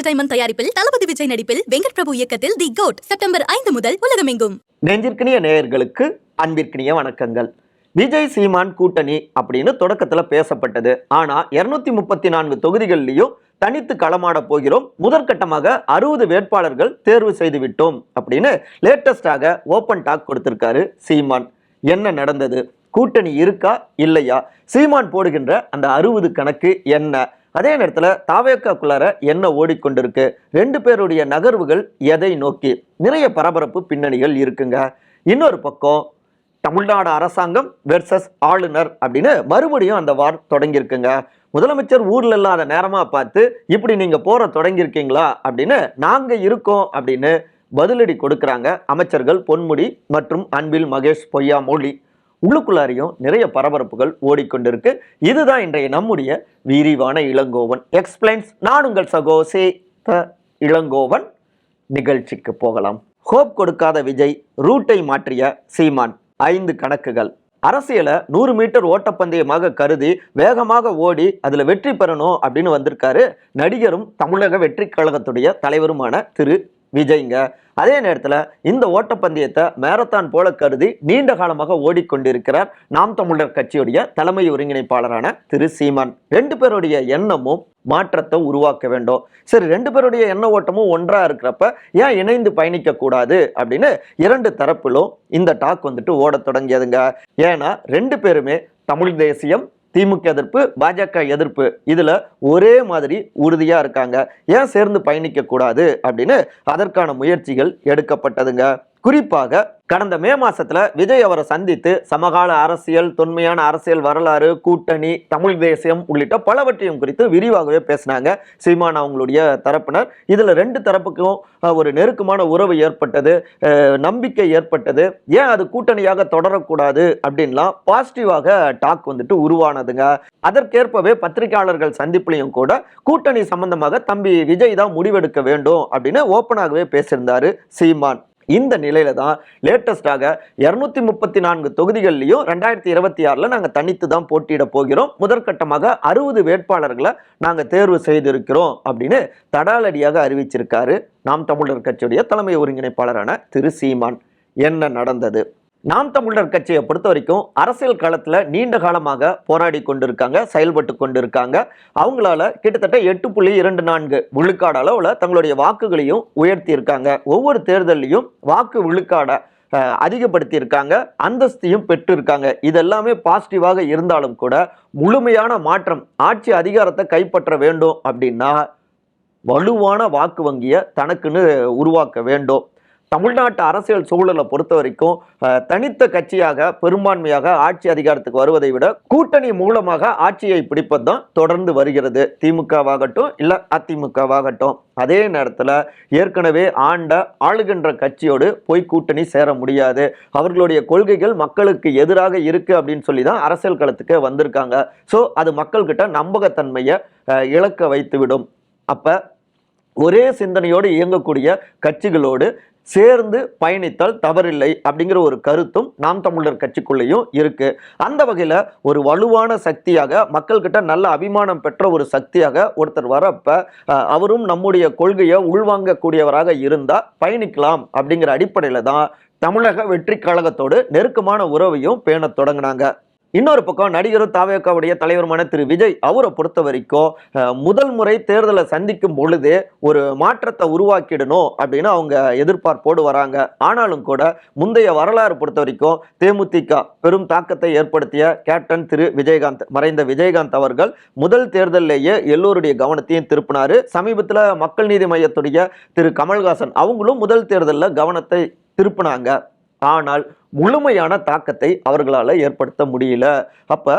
Entertainment தயாரிப்பில் தளபதி விஜய் நடிப்பில் வெங்கட் பிரபு இயக்கத்தில் தி கோட் செப்டம்பர் ஐந்து முதல் உலகமெங்கும். நெஞ்சிற்கினிய நேயர்களுக்கு அன்பிற்கினிய வணக்கங்கள். விஜய் சீமான் கூட்டணி அப்படின்னு தொடக்கத்துல பேசப்பட்டது. ஆனா இருநூத்தி முப்பத்தி நான்கு தொகுதிகள்லயும் தனித்து களமாட போகிறோம். முதற்கட்டமாக அறுபது வேட்பாளர்கள் தேர்வு செய்து விட்டோம் அப்படின்னு லேட்டஸ்டாக ஓப்பன் டாக் கொடுத்திருக்காரு சீமான். என்ன நடந்தது? கூட்டணி இருக்கா? இல்லையா? சீமான் போடுகின்ற அந்த அறுபது கணக்கு என்ன? அதே நேரத்தில் தாவேக்காக்குள்ளார என்ன ஓடிக்கொண்டிருக்கு? ரெண்டு பேருடைய நகர்வுகள் எதை நோக்கி? நிறைய பரபரப்பு பின்னணிகள் இருக்குங்க. இன்னொரு பக்கம் தமிழ்நாடு அரசாங்கம் வெர்சஸ் ஆளுநர் அப்படின்னு மறுபடியும் அந்த வார் தொடங்கியிருக்குங்க. முதலமைச்சர் ஊரில் இல்லாத நேரமாக பார்த்து இப்படி நீங்கள் போற தொடங்கியிருக்கீங்களா? அப்படின்னு நாங்கள் இருக்கோம் அப்படின்னு பதிலடி கொடுக்குறாங்க அமைச்சர்கள் பொன்முடி மற்றும் அன்பில் மகேஷ் பொய்யாமொழி. உள்ளுக்குள்ளாரையும் நிறைய பரபரப்புகள் ஓடிக்கொண்டிருக்கு. இதுதான் இன்றைய நம்முடைய விரிவான இளங்கோவன். எக்ஸ்பிளைன்ஸ் நான் உங்கள் சகோ சே த இளங்கோவன். நிகழ்ச்சிக்கு போகலாம். ஹோப் கொடுக்காத விஜய் ரூட்டை மாற்றிய சீமான். ஐந்து கணக்குகள். அரசியலை நூறு மீட்டர் ஓட்டப்பந்தயமாக கருதி வேகமாக ஓடி அதில் வெற்றி பெறணும் அப்படின்னு வந்திருக்காரு நடிகரும் தமிழக வெற்றி கழகத்துடைய தலைவருமான திரு விஜய்ங்க. அதே நேரத்தில் இந்த ஓட்டப்பந்தயத்தை மேரத்தான் போல கருதி நீண்ட காலமாக ஓடிக்கொண்டிருக்கிறார் நாம் தமிழர் கட்சியுடைய தலைமை ஒருங்கிணைப்பாளரான திரு சீமான். ரெண்டு பேருடைய எண்ணமும் மாற்றத்தை உருவாக்க வேண்டும். சரி ரெண்டு பேருடைய எண்ண ஓட்டமும் ஒன்றா இருக்கிறப்ப ஏன் இணைந்து பயணிக்க கூடாது அப்படின்னு இரண்டு தரப்பிலும் இந்த டாக் வந்துட்டு ஓடத் தொடங்கியதுங்க. ஏன்னா ரெண்டு பேருமே தமிழ் தேசியம் திமுக எதிர்ப்பு பாஜக எதிர்ப்பு இதில் ஒரே மாதிரி உறுதியாக இருக்காங்க. ஏன் சேர்ந்து பயணிக்கக்கூடாது? அப்படின்னு அதற்கான முயற்சிகள் எடுக்கப்பட்டதுங்க. குறிப்பாக கடந்த மே மாசத்துல விஜய் அவரை சந்தித்து சமகால அரசியல் தொன்மையான அரசியல் வரலாறு கூட்டணி தமிழ் தேசியம் உள்ளிட்ட பலவற்றையும் குறித்து விரிவாகவே பேசினாங்க சீமான் அவங்களுடைய தரப்பினர். இதுல ரெண்டு தரப்புக்கும் ஒரு நெருக்கமான உறவு ஏற்பட்டது நம்பிக்கை ஏற்பட்டது. ஏன் அது கூட்டணியாக தொடரக்கூடாது அப்படின்லாம் பாசிட்டிவாக டாக் வந்துட்டு உருவானதுங்க. அதற்கேற்பவே பத்திரிகையாளர்கள் சந்திப்புலையும் கூட கூட்டணி சம்பந்தமாக தம்பி விஜய் தான் முடிவெடுக்க வேண்டும் அப்படின்னு ஓப்பனாகவே பேசியிருந்தாரு சீமான். இந்த நிலையில தான் லேட்டஸ்டாக இருநூத்தி முப்பத்தி நான்கு தொகுதிகள்லையும் ரெண்டாயிரத்தி இருபத்தி ஆறுல நாங்க தனித்து தான் போட்டியிட போகிறோம். முதற்கட்டமாக அறுபது வேட்பாளர்களை நாங்க தேர்வு செய்திருக்கிறோம் அப்படின்னு தடாலடியாக அறிவிச்சிருக்காரு. நாம் தமிழர் கட்சியுடைய தலைமை ஒருங்கிணைப்பாளரான திரு சீமான். என்ன நடந்தது? நாம் தமிழர் கட்சியை பொறுத்த வரைக்கும் அரசியல் களத்தில் நீண்ட காலமாக போராடி கொண்டிருக்காங்க செயல்பட்டு கொண்டிருக்காங்க. அவங்களால கிட்டத்தட்ட எட்டு புள்ளி இரண்டு நான்கு விழுக்காடு அளவில் தங்களுடைய வாக்குகளையும் உயர்த்தி இருக்காங்க ஒவ்வொரு தேர்தலையும் வாக்கு விழுக்காடை அதிகப்படுத்தியிருக்காங்க. அந்தஸ்தையும் பெற்று இருக்காங்க இதெல்லாமே பாசிட்டிவாக இருந்தாலும் கூட முழுமையான மாற்றம் ஆட்சி அதிகாரத்தை கைப்பற்ற வேண்டும் அப்படின்னா வலுவான வாக்கு வங்கியை தனக்குன்னு உருவாக்க வேண்டும். தமிழ்நாட்டு அரசியல் சூழலை பொறுத்த வரைக்கும் தனித்த கட்சியாக பெரும்பான்மையாக ஆட்சி அதிகாரத்துக்கு வருவதை விட கூட்டணி மூலமாக ஆட்சியை பிடிப்பது தான் தொடர்ந்து வருகிறது. திமுகவாகட்டும் இல்லை அதிமுகவாகட்டும். அதே நேரத்தில் ஏற்கனவே ஆண்ட ஆளுகின்ற கட்சியோடு போய் கூட்டணி சேர முடியாது. அவர்களுடைய கொள்கைகள் மக்களுக்கு எதிராக இருக்குது அப்படின்னு சொல்லி தான் அரசியல் களத்துக்கு வந்திருக்காங்க. ஸோ அது மக்கள்கிட்ட நம்பகத்தன்மையை இழக்க வைத்துவிடும். அப்போ ஒரே சிந்தனையோடு இயங்கக்கூடிய கட்சிகளோடு சேர்ந்து பயணித்தால் தவறில்லை அப்படிங்கிற ஒரு கருத்தும் நாம் தமிழர் கட்சிக்குள்ளேயும் இருக்கு. அந்த வகையில் ஒரு வலுவான சக்தியாக மக்கள்கிட்ட நல்ல அபிமானம் பெற்ற ஒரு சக்தியாக ஒருத்தர் வரப்ப அவரும் நம்முடைய கொள்கையை உள்வாங்கக்கூடியவராக இருந்தால் பயணிக்கலாம் அப்படிங்கிற அடிப்படையில் தான் தமிழக வெற்றி கழகத்தோடு நெருக்கமான உறவையும் பேணத் தொடங்கினாங்க. இன்னொரு பக்கம் நடிகரும் தாவேக்காவுடைய தலைவருமான திரு விஜய் அவரை பொறுத்த வரைக்கும் முதல் முறை தேர்தலை சந்திக்கும் பொழுதே ஒரு மாற்றத்தை உருவாக்கிடணும் அப்படின்னு அவங்க எதிர்பார்ப்போடு வராங்க. ஆனாலும் கூட முந்தைய வரலாறு பொறுத்த வரைக்கும் தேமுதிக பெரும் தாக்கத்தை ஏற்படுத்திய கேப்டன் திரு விஜயகாந்த் மறைந்த விஜயகாந்த் அவர்கள் முதல் தேர்தலிலேயே எல்லோருடைய கவனத்தையும் திருப்பினாரு. சமீபத்தில் மக்கள் நீதி மையத்துடைய திரு கமல்ஹாசன் அவங்களும் முதல் தேர்தலில் கவனத்தை திருப்பினாங்க. ஆனால் முழுமையான தாக்கத்தை அவர்களால் ஏற்படுத்த முடியல. அப்போ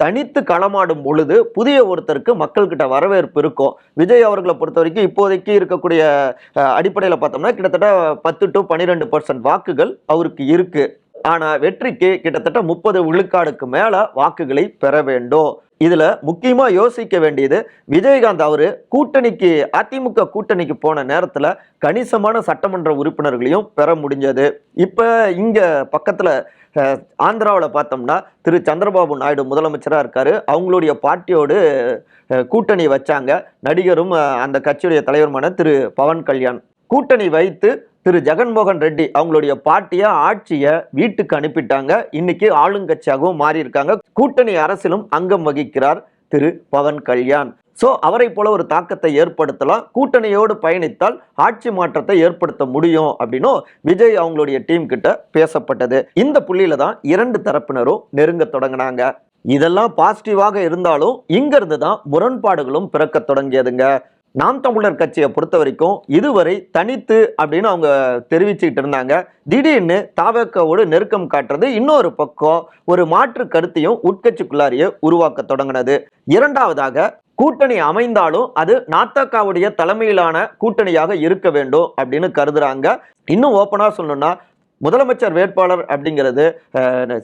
தனித்து களமாடும் பொழுது புதிய ஒருத்தருக்கு மக்கள்கிட்ட வரவேற்பு இருக்கும். விஜய் அவர்களை பொறுத்த வரைக்கும் இப்போதைக்கு இருக்கக்கூடிய அடிப்படையில் பார்த்தோம்னா கிட்டத்தட்ட பத்து டு பன்னிரெண்டு பர்சன்ட் வாக்குகள் அவருக்கு இருக்குது ஆனால் வெற்றிக்கு கிட்டத்தட்ட முப்பது விழுக்காடுக்கு மேலே வாக்குகளை பெற வேண்டும். இதில் முக்கியமாக யோசிக்க வேண்டியது விஜயகாந்த் அவரு கூட்டணிக்கு அதிமுக கூட்டணிக்கு போன நேரத்தில் கணிசமான சட்டமன்ற உறுப்பினர்களையும் பெற முடிஞ்சது. இப்போ இங்கே பக்கத்தில் ஆந்திராவில் பார்த்தோம்னா திரு. சந்திரபாபு நாயுடு முதலமைச்சராக இருக்கார். அவங்களுடைய பார்ட்டியோடு கூட்டணி வச்சாங்க. நடிகரும் அந்த கட்சியுடைய தலைவருமான திரு. பவன் கல்யாண். கூட்டணி வைத்து திரு ஜெகன்மோகன் ரெட்டி அவங்களுடைய பாட்டியை ஆட்சியை வீட்டுக்கு அனுப்பிட்டாங்க. இன்னைக்கு ஆளுங்கட்சியாகவும் மாறியிருக்காங்க. கூட்டணி அரசிலும் அங்கம் வகிக்கிறார் திரு பவன் கல்யாண். ஸோ அவரை போல ஒரு தாக்கத்தை ஏற்படுத்தலாம். கூட்டணியோடு பயணித்தால் ஆட்சி மாற்றத்தை ஏற்படுத்த முடியும் அப்படின்னும் விஜய் அவங்களுடைய டீம் கிட்ட பேசப்பட்டது. இந்த புள்ளியில தான் இரண்டு தரப்பினரும் நெருங்க தொடங்கினாங்க. இதெல்லாம் பாசிட்டிவாக இருந்தாலும் இங்கிருந்து தான் முரண்பாடுகளும் பிறக்க தொடங்கியதுங்க. நாம் தமிழர் கட்சியை பொறுத்த வரைக்கும் இதுவரை தனித்து அப்படின்னு அவங்க தெரிவிச்சுக்கிட்டு இருந்தாங்க. திடீர்னு தாவக்கவோடு நெருக்கம் காட்டுறது இன்னொரு பக்கம் ஒரு மாற்று கருத்தையும் உட்கட்சிக்குள்ளாரியே உருவாக்க தொடங்கினது. இரண்டாவதாக கூட்டணி அமைந்தாலும் அது நாத்தக்காவுடைய தலைமையிலான கூட்டணியாக இருக்க வேண்டும் அப்படின்னு கருதுறாங்க. இன்னும் ஓப்பனாக சொல்லணும்னா முதலமைச்சர் வேட்பாளர் அப்படிங்கிறது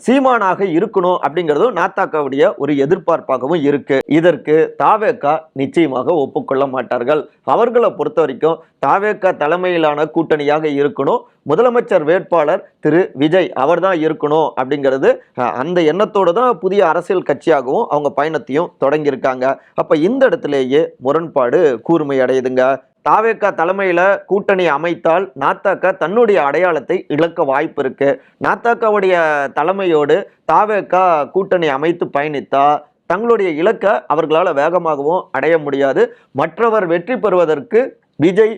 சீமானாக இருக்கணும் அப்படிங்கிறதும் நாத்தாக்காவுடைய ஒரு எதிர்பார்ப்பாகவும் இருக்கு. இதற்கு தாவேக்கா நிச்சயமாக ஒப்புக்கொள்ள மாட்டார்கள். அவர்களை பொறுத்த வரைக்கும் தாவேக்கா தலைமையிலான கூட்டணியாக இருக்கணும். முதலமைச்சர் வேட்பாளர் திரு விஜய் அவர்தான் இருக்கணும் அப்படிங்கிறது அந்த எண்ணத்தோடு தான் புதிய அரசியல் கட்சியாகவும் அவங்க பயணத்தையும் தொடங்கியிருக்காங்க. அப்போ இந்த இடத்துலேயே முரண்பாடு கூர்மை அடையுதுங்க தாவேக்கா தலைமையில் கூட்டணி அமைத்தால் நாத்தாக்கா தன்னுடைய அடையாளத்தை இழக்க வாய்ப்பு இருக்கு. நாத்தாக்காவுடைய தலைமையோடு தாவேக்கா கூட்டணி அமைத்து பயணித்தா தங்களுடைய இலக்கை அவர்களால் வேகமாகவும் அடைய முடியாது. மற்றவர் வெற்றி பெறுவதற்கு விஜய்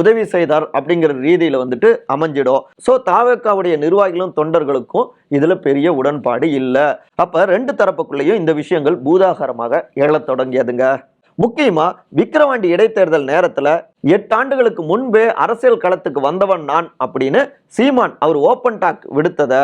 உதவி செய்தார் அப்படிங்கிற ரீதியில் வந்துட்டு அமைஞ்சிடும். ஸோ தாவேக்காவுடைய நிர்வாகிகளும் தொண்டர்களுக்கும் இதில் பெரிய உடன்பாடு இல்லை. அப்போ ரெண்டு தரப்புக்குள்ளேயும் இந்த விஷயங்கள் பூதாகரமாக எழத் தொடங்கியதுங்க. முக்கியமா விக்கிரவாண்டி இடைத்தேர்தல் நேரத்துல எட்டாண்டுகளுக்கு முன்பே அரசியல் களத்துக்கு வந்தவன் நான் அப்படின்னு சீமான் அவர் ஓப்பன் டாக் விடுத்தத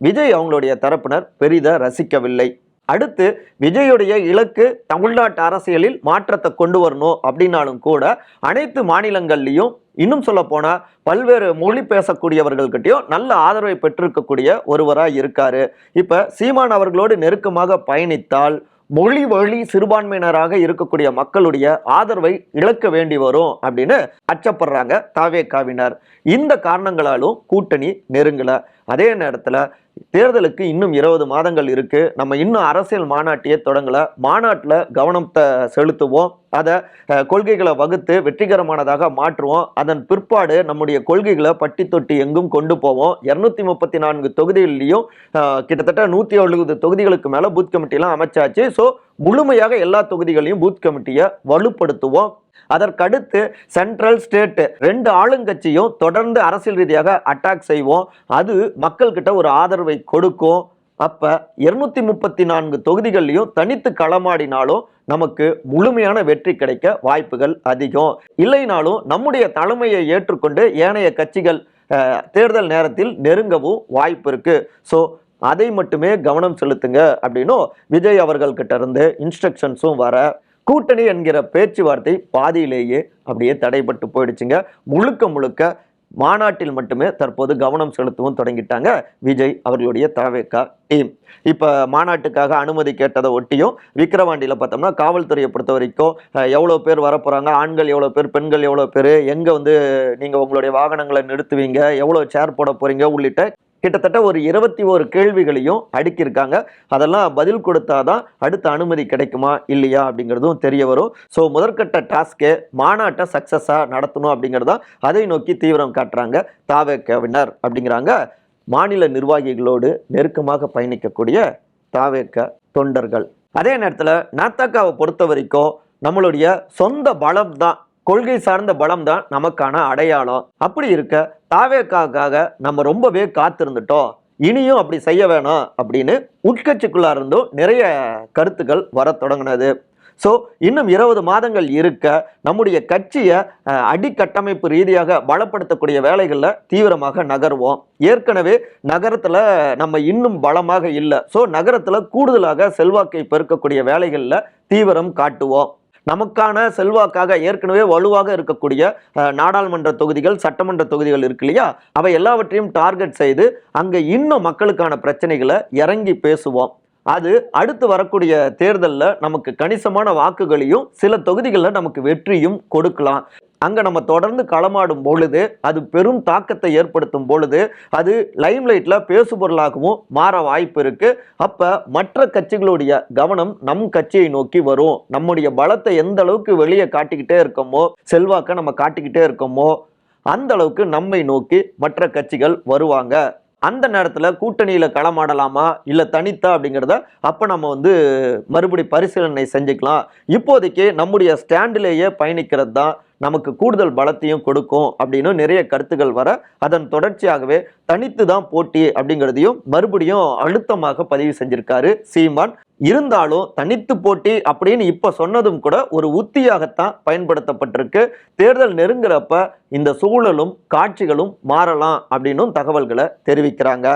விஜய் அவங்களுடைய தரப்பினர் பெரித ரசிக்கவில்லை. அடுத்து விஜயுடைய இலக்கு தமிழ்நாட்டு அரசியலில் மாற்றத்தை கொண்டு வரணும் அப்படின்னாலும் கூட அனைத்து மாநிலங்கள்லையும் இன்னும் சொல்ல போனால் பல்வேறு மொழி பேசக்கூடியவர்கள்கிட்டயும் நல்ல ஆதரவை பெற்றிருக்கக்கூடிய ஒருவராக இருக்காரு. இப்போ சீமான் அவர்களோடு நெருக்கமாக பயணித்தால் மொழி வழி சிறுபான்மையினராக இருக்கக்கூடிய மக்களுடைய ஆதரவை இழக்க வேண்டி வரும் அப்படின்னு அச்சப்படுறாங்க தாவேக்காவினர். இந்த காரணங்களாலும் கூட்டணி நெருங்கலை. அதே நேரத்தில் தேர்தலுக்கு இன்னும் இருபது மாதங்கள் இருக்கு. நம்ம இன்னும் அரசியல் மாநாட்டையே தொடங்கல. மாநாட்டில் கவனத்தை செலுத்துவோம். அதை கொள்கைகளை வகுத்து வெற்றிகரமானதாக மாற்றுவோம். அதன் பிற்பாடு நம்முடைய கொள்கைகளை பட்டி தொட்டி எங்கும் கொண்டு போவோம். இரநூத்தி முப்பத்தி நான்கு தொகுதிகளிலையும் கிட்டத்தட்ட நூற்றி எழுபது தொகுதிகளுக்கு மேலே பூத் கமிட்டிலாம் அமைச்சாச்சு. ஸோ முழுமையாக எல்லா தொகுதிகளையும் பூத் கமிட்டியை வலுப்படுத்துவோம். அதற்கடுத்து சென்ட்ரல் ஸ்டேட் ரெண்டு ஆளுங்கட்சியும் தொடர்ந்து அரசியல் ரீதியாக அட்டாக் செய்வோம். அது மக்கள்கிட்ட ஒரு ஆதரவை கொடுக்கும். அப்போ இருநூத்தி முப்பத்தி நான்கு தொகுதிகள்லையும் தனித்து களமாடினாலும் நமக்கு முழுமையான வெற்றி கிடைக்க வாய்ப்புகள் அதிகம். இல்லைனாலும் நம்முடைய தலைமையை ஏற்றுக்கொண்டு ஏனைய கட்சிகள் தேர்தல் நேரத்தில் நெருங்கவும் வாய்ப்பு இருக்கு. ஸோ அதை மட்டுமே கவனம் செலுத்துங்க. அப்படின்னும் விஜய் அவர்கள் கிட்ட இருந்து இன்ஸ்ட்ரக்ஷன்ஸும் வர. கூட்டணி என்கிற பேச்சுவார்த்தை பாதியிலேயே அப்படியே தடைபட்டு போயிடுச்சுங்க. முழுக்க முழுக்க மாநாட்டில் மட்டுமே தற்போது கவனம் செலுத்தவும் தொடங்கிட்டாங்க விஜய் அவர்களுடைய தவேக்கா டீம். இப்போ மாநாட்டுக்காக அனுமதி கேட்டதை ஒட்டியும் விக்கிரவாண்டியில் பார்த்தோம்னா காவல்துறையை பொறுத்த வரைக்கும் எவ்வளோ பேர் வரப்போகிறாங்க ஆண்கள் எவ்வளோ பேர் பெண்கள் எவ்வளோ பேர் எங்கே வந்து நீங்கள் உங்களுடைய வாகனங்களை நிறுத்துவீங்க எவ்வளோ சேர் போட போகிறீங்க உள்ளிட்ட கிட்டத்தட்ட ஒரு இருபத்தி ஒரு கேள்விகளையும் அடுக்கியிருக்காங்க. அதெல்லாம் பதில் கொடுத்தாதான் அடுத்த அனுமதி கிடைக்குமா இல்லையா அப்படிங்கிறதும் தெரிய வரும். ஸோ முதற்கட்ட டாஸ்க்கு மாநாட்டை சக்ஸஸாக நடத்தணும் அப்படிங்கிறதா அதை நோக்கி தீவிரம் காட்டுறாங்க தாவேக்கவினர் அப்படிங்கிறாங்க. மாநில நிர்வாகிகளோடு நெருக்கமாக பயணிக்கக்கூடிய தாவேக்க தொண்டர்கள். அதே நேரத்தில் நாத்தாக்காவை பொறுத்த வரைக்கும் நம்மளுடைய சொந்த பலம் தான். கொள்கை சார்ந்த பலம் தான் நமக்கான அடையாளம். அப்படி இருக்க தாவேக்காக்காக நம்ம ரொம்பவே காத்திருந்துட்டோம். இனியும் அப்படி செய்ய வேணாம் அப்படின்னு உட்கட்சிக்குள்ளா இருந்தும் நிறைய கருத்துக்கள் வர தொடங்கினது. ஸோ இன்னும் இருபது மாதங்கள் இருக்க நம்முடைய கட்சியை அடிக்கட்டமைப்பு ரீதியாக பலப்படுத்தக்கூடிய வேலைகளில் தீவிரமாக நகர்வோம். ஏற்கனவே நகரத்தில் நம்ம இன்னும் பலமாக இல்லை. ஸோ நகரத்தில் கூடுதலாக செல்வாக்கை பெருக்கக்கூடிய வேலைகளில் தீவிரம் காட்டுவோம். நமக்கான செல்வாக்காக ஏற்கனவே வலுவாக இருக்கக்கூடிய நாடாளுமன்ற தொகுதிகள் சட்டமன்ற தொகுதிகள் இருக்கு இல்லையா? அவை எல்லாவற்றையும் டார்கெட் செய்து அங்கே இன்னும் மக்களுக்கான பிரச்சனைகளை இறங்கி பேசுவோம். அது அடுத்து வரக்கூடிய தேர்தலில் நமக்கு கணிசமான வாக்குகளையும் சில தொகுதிகளில் நமக்கு வெற்றியும் கொடுக்கலாம். அங்கே நம்ம தொடர்ந்து களமாடும் பொழுது அது பெரும் தாக்கத்தை ஏற்படுத்தும் பொழுது அது லைம்லைட்டில் பேசுபொருளாகவும் மாற வாய்ப்பு இருக்குது அப்போ மற்ற கட்சிகளுடைய கவனம் நம் கட்சியை நோக்கி வரும். நம்முடைய பலத்தை எந்த அளவுக்கு வெளியே காட்டிக்கிட்டே இருக்கோமோ செல்வாக்கை நம்ம காட்டிக்கிட்டே இருக்கோமோ அந்த அளவுக்கு நம்மை நோக்கி மற்ற கட்சிகள் வருவாங்க. அந்த நேரத்தில் கூட்டணியில் களமாடலாமா? இல்லை தனித்தா அப்படிங்கிறத அப்போ நம்ம வந்து மறுபடி பரிசீலனை செஞ்சுக்கலாம். இப்போதைக்கு நம்முடைய ஸ்டாண்டிலேயே பயணிக்கிறது தான் நமக்கு கூடுதல் பலத்தையும் கொடுக்கும் அப்படின்னு நிறைய கருத்துக்கள் வர அதன் தொடர்ச்சியாகவே தனித்து தான் போட்டி அப்படிங்கிறதையும் மறுபடியும் அழுத்தமாக பதிவு செஞ்சிருக்காரு சீமான். இருந்தாலும் தனித்து போட்டி அப்படின்னு இப்போ சொன்னதும் கூட ஒரு உத்தியாகத்தான் பயன்படுத்தப்பட்டிருக்கு. தேர்தல் நெருங்குறப்ப இந்த சூழலும் காட்சிகளும் மாறலாம் அப்படின்னும் தகவல்களை தெரிவிக்கிறாங்க.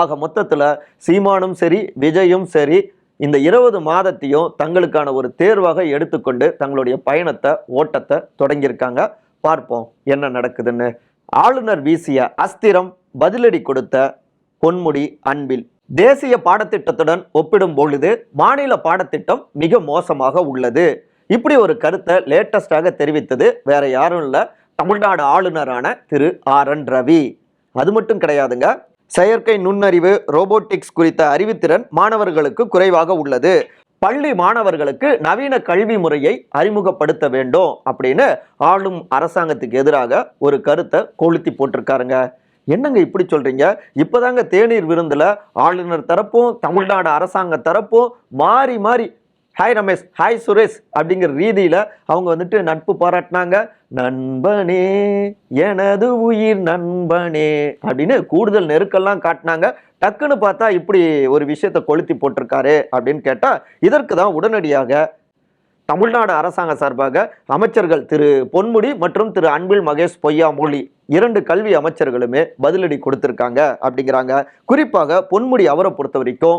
ஆக மொத்தத்தில் சீமானும் சரி விஜயும் சரி இந்த இருபது மாதத்தையும் தங்களுக்கான ஒரு தேர்வாக எடுத்துக்கொண்டு தங்களுடைய பயணத்தை ஓட்டத்தை தொடங்கியிருக்காங்க. பார்ப்போம் என்ன நடக்குதுன்னு. ஆளுநர் வீசிய அஸ்திரம் பதிலடி கொடுத்த பொன்முடி அன்பில். தேசிய பாடத்திட்டத்துடன் ஒப்பிடும் பொழுது மாநில பாடத்திட்டம் மிக மோசமாக உள்ளது. இப்படி ஒரு கருத்தை லேட்டஸ்டாக தெரிவித்தது வேற யாரும் இல்லை தமிழ்நாடு ஆளுநரான திரு ஆர் என் ரவி. அது மட்டும் கிடையாதுங்க. செயற்கை நுண்ணறிவு ரோபோட்டிக்ஸ் குறித்த அறிவுத்திறன் மாணவர்களுக்கு குறைவாக உள்ளது. பள்ளி மாணவர்களுக்கு நவீன கல்வி முறையை அறிமுகப்படுத்த வேண்டும் அப்படின்னு ஆளும் அரசாங்கத்துக்கு எதிராக ஒரு கருத்தை கொளுத்தி போட்டிருக்காருங்க. என்னங்க இப்படி சொல்றீங்க? இப்பதாங்க தேநீர் விருந்துல ஆளுநர் தரப்பும் தமிழ்நாடு அரசாங்க தரப்பும் மாறி மாறி ஹாய் ரமேஷ் ஹாய் சுரேஷ் அப்படிங்கிற ரீதியில அவங்க வந்துட்டு நட்பு பாராட்டினாங்க. நண்பனே எனது உயிர் நண்பனே அப்படின்னு கூடுதல் நெருக்கெல்லாம் காட்டினாங்க. டக்குன்னு பார்த்தா இப்படி ஒரு விஷயத்தை கொளுத்தி போட்டிருக்காரு அப்படின்னு கேட்டால் இதற்கு தான் உடனடியாக தமிழ்நாடு அரசாங்க சார்பாக அமைச்சர்கள் திரு பொன்முடி மற்றும் திரு அன்பில் மகேஷ் பொய்யாமொழி இரண்டு கல்வி அமைச்சர்களுமே பதிலடி கொடுத்துருக்காங்க அப்படிங்கிறாங்க. குறிப்பாக பொன்முடி அவரை பொறுத்த வரைக்கும்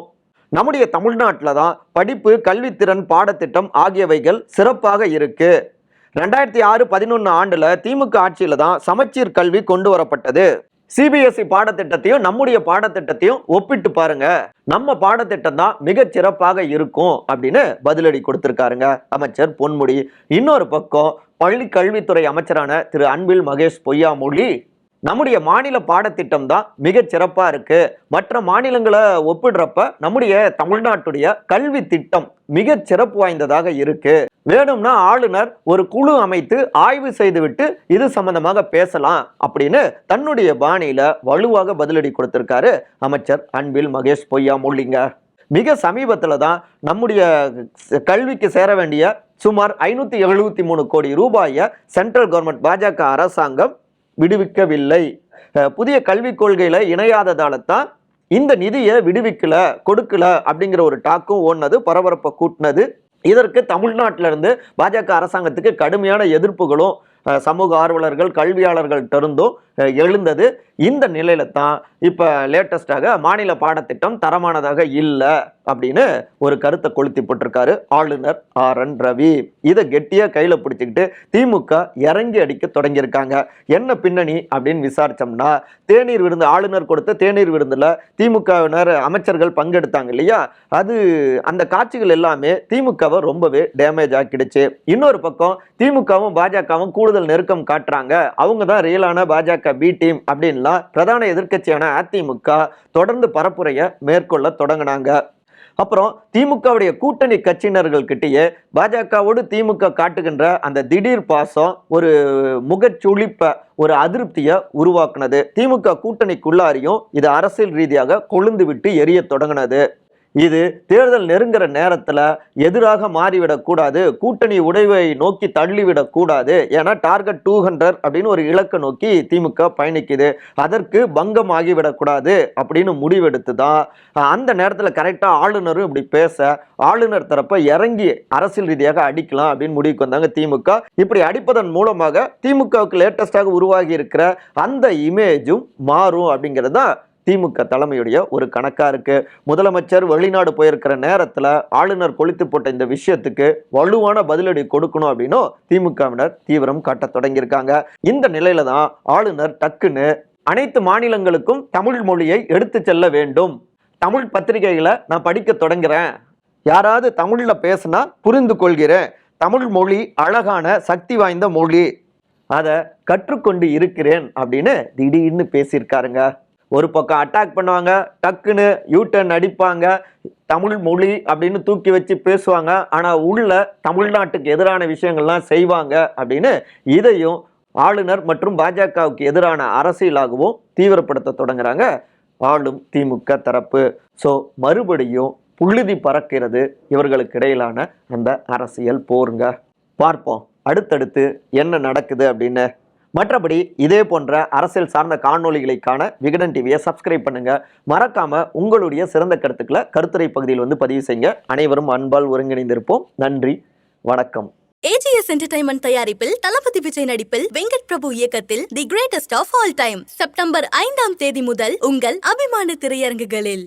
நம்முடைய தமிழ்நாட்டில் தான் படிப்பு கல்வித்திறன் பாடத்திட்டம் ஆகியவைகள் சிறப்பாக இருக்கு. ரெண்டாயிரத்தி ஆறு பதினொன்று ஆண்டில் திமுக ஆட்சியில் தான் சமச்சீர் கல்வி கொண்டு வரப்பட்டது. சிபிஎஸ்இ பாடத்திட்டத்தையும் நம்முடைய பாடத்திட்டத்தையும் ஒப்பிட்டு பாருங்க. நம்ம பாடத்திட்டம் தான் மிகச் சிறப்பாக இருக்கும் அப்படின்னு பதிலடி கொடுத்திருக்காருங்க அமைச்சர் பொன்முடி. இன்னொரு பக்கம் பள்ளி கல்வித்துறை அமைச்சரான திரு அன்பில் மகேஷ் பொய்யாமொழி நம்முடைய மாநில பாடத்திட்டம் தான் மிகச் சிறப்பாக இருக்குது மற்ற மாநிலங்களை ஒப்பிடுறப்ப நம்முடைய தமிழ்நாட்டுடைய கல்வி திட்டம் மிகச் சிறப்பு வாய்ந்ததாக இருக்குது வேணும்னா ஆளுநர் ஒரு குழு அமைத்து ஆய்வு செய்துவிட்டு இது சம்பந்தமாக பேசலாம் அப்படின்னு தன்னுடைய பாணியில் வலுவாக பதிலடி கொடுத்திருக்காரு அமைச்சர் அன்பில் மகேஷ் பொய்யா முள்ளிங்க மிக சமீபத்தில் தான் நம்முடைய கல்விக்கு சேர வேண்டிய சுமார் ஐநூற்றி எழுபத்தி மூணு கோடி ரூபாயை சென்ட்ரல் கவர்மெண்ட் பாஜக அரசாங்கம் விடுவிக்கவில்லை. புதிய கல்விக் கொள்கையில் இணையாததால தான் இந்த நிதியை விடுவிக்கல கொடுக்கல அப்படிங்கிற ஒரு டாக்கும் ஓடினது பரபரப்பை கூட்டினது. இதற்கு தமிழ்நாட்டிலிருந்து பாஜக அரசாங்கத்துக்கு கடுமையான எதிர்ப்புகளும் சமூக ஆர்வலர்கள் கல்வியாளர்கள் இருந்தும் எழுந்தது. இந்த நிலையில தான் இப்போ லேட்டஸ்டாக மாநில பாடத்திட்டம் தரமானதாக இல்லை அப்படின்னு ஒரு கருத்தை கொளுத்தி போட்டிருக்காரு ஆளுநர் ஆர். என். ரவி. இதை கெட்டியாக கையில் பிடிச்சிக்கிட்டு திமுக இறங்கி அடிக்க தொடங்கியிருக்காங்க. என்ன பின்னணி அப்படின்னு விசாரித்தோம்னா தேநீர் விருந்து ஆளுநர் கொடுத்த தேநீர் விருந்தில் திமுகவினர் அமைச்சர்கள் பங்கெடுத்தாங்க இல்லையா? அது அந்த காட்சிகள் எல்லாமே திமுகவை ரொம்பவே டேமேஜ் ஆக்கிடுச்சு. இன்னொரு பக்கம் திமுகவும் பாஜகவும் கூடுதல் நெருக்கம் காட்டுறாங்க. அவங்க தான் ரியலான பாஜக பி டீம் அப்படின்லாம் பிரதான எதிர்க்கட்சியான அதிமுக தொடர்ந்து பரப்புரையை மேற்கொள்ள தொடங்கினாங்க. அப்புறம் திமுகவுடைய கூட்டணி கட்சியினர்கள் கிட்டேயே பாஜகவோடு திமுக காட்டுகின்ற அந்த திடீர் பாசம் ஒரு முகச்சுளிப்ப ஒரு அதிருப்தியை உருவாக்குனது. திமுக கூட்டணிக்குள்ளாரையும் இது அரசியல் ரீதியாக கொழுந்து விட்டு எரிய தொடங்கினது. இது தேர்தல் நெருங்குற நேரத்தில் எதிராக மாறிவிடக்கூடாது கூட்டணி உடைவை நோக்கி தள்ளிவிடக்கூடாது ஏன்னா டார்கெட் டூ ஹண்ட்ரட் அப்படின்னு ஒரு இலக்கை நோக்கி திமுக பயணிக்குது. அதற்கு பங்கம் ஆகிவிடக்கூடாது அப்படின்னு முடிவெடுத்து தான் அந்த நேரத்தில் கரெக்டாக ஆளுநரும் இப்படி பேச ஆளுநர் தரப்ப இறங்கி அரசியல் ரீதியாக அடிக்கலாம் அப்படின்னு முடிவுக்கு வந்தாங்க திமுக. இப்படி அடிப்பதன் மூலமாக திமுகவுக்கு லேட்டஸ்டாக உருவாகி இருக்கிற அந்த இமேஜும் மாறும் அப்படிங்கிறது தான் திமுக தலைமையுடைய ஒரு கணக்காக இருக்குது முதலமைச்சர் வெளிநாடு போயிருக்கிற நேரத்தில் ஆளுநர் கொளுத்து போட்ட இந்த விஷயத்துக்கு வலுவான பதிலடி கொடுக்கணும் அப்படின்னும் திமுகவினர் தீவிரம் காட்ட தொடங்கியிருக்காங்க. இந்த நிலையில தான் ஆளுநர் டக்குன்னு அனைத்து மாநிலங்களுக்கும் தமிழ் மொழியை எடுத்து செல்ல வேண்டும். தமிழ் பத்திரிகைகளை நான் படிக்க தொடங்குறேன். யாராவது தமிழில் பேசுனா புரிந்து கொள்கிறேன். தமிழ் மொழி அழகான சக்தி வாய்ந்த மொழி. அதை கற்றுக்கொண்டு இருக்கிறேன் அப்படின்னு திடீர்னு பேசியிருக்காருங்க. ஒரு பக்கம் அட்டாக் பண்ணுவாங்க டக்குன்னு யூட்டர்ன் அடிப்பாங்க தமிழ் மொழி அப்படின்னு தூக்கி வச்சு பேசுவாங்க. ஆனால் உள்ள தமிழ்நாட்டுக்கு எதிரான விஷயங்கள்லாம் செய்வாங்க அப்படின்னு இதையும் ஆளுநர் மற்றும் பாஜகவுக்கு எதிரான அரசியலாகவும் தீவிரப்படுத்த தொடங்குறாங்க ஆளும் திமுக தரப்பு. ஸோ மறுபடியும் புழுதி பறக்கிறது இவர்களுக்கு இடையிலான அந்த அரசியல் போருங்க. பார்ப்போம். அடுத்தடுத்து என்ன நடக்குது அப்படின்னு மற்றபடி இதே போன்ற அரசியல் சார்ந்த காணொளிகளை காண விகடன் டிவியை சப்ஸ்கிரைப் பண்ணுங்க. மறக்காம உங்களுடைய சிறந்த கருத்துக்களை கருத்துரை பகுதியில் வந்து பதிவு செய்யுங்க. அனைவரும் அன்பால் ஒருங்கிணைந்திருப்போம். நன்றி வணக்கம். ஏஜிஎஸ் என்டர்டைன்மெண்ட் தயாரிப்பில் தளபதி விஜய் நடிப்பில் வெங்கட் பிரபு இயக்கத்தில் the greatest of all time. September ஐந்தாம் தேதி முதல் உங்கள் அபிமான திரையரங்குகளில்.